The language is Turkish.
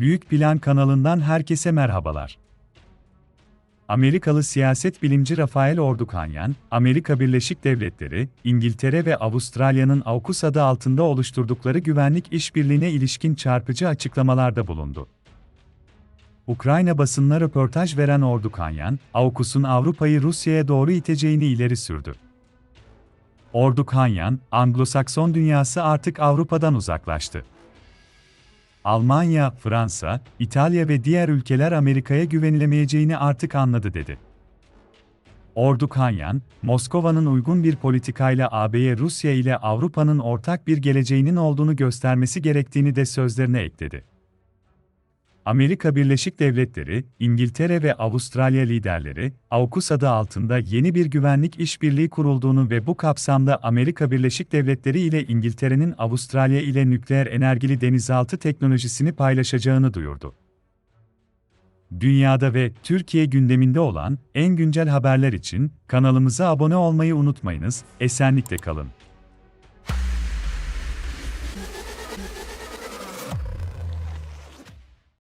Büyük Plan kanalından herkese merhabalar. Amerikalı siyaset bilimci Rafael Ordukanyan, Amerika Birleşik Devletleri, İngiltere ve Avustralya'nın AUKUS adı altında oluşturdukları güvenlik işbirliğine ilişkin çarpıcı açıklamalarda bulundu. Ukrayna basınına röportaj veren Ordukanyan, AUKUS'un Avrupa'yı Rusya'ya doğru iteceğini ileri sürdü. Ordukanyan, Anglo-Sakson dünyası artık Avrupa'dan uzaklaştı. Almanya, Fransa, İtalya ve diğer ülkeler Amerika'ya güvenilemeyeceğini artık anladı dedi. Ordukanyan, Moskova'nın uygun bir politikayla AB'ye Rusya ile Avrupa'nın ortak bir geleceğinin olduğunu göstermesi gerektiğini de sözlerine ekledi. Amerika Birleşik Devletleri, İngiltere ve Avustralya liderleri, AUKUS adı altında yeni bir güvenlik işbirliği kurulduğunu ve bu kapsamda Amerika Birleşik Devletleri ile İngiltere'nin Avustralya ile nükleer enerjili denizaltı teknolojisini paylaşacağını duyurdu. Dünyada ve Türkiye gündeminde olan en güncel haberler için kanalımıza abone olmayı unutmayınız, esenlikle kalın.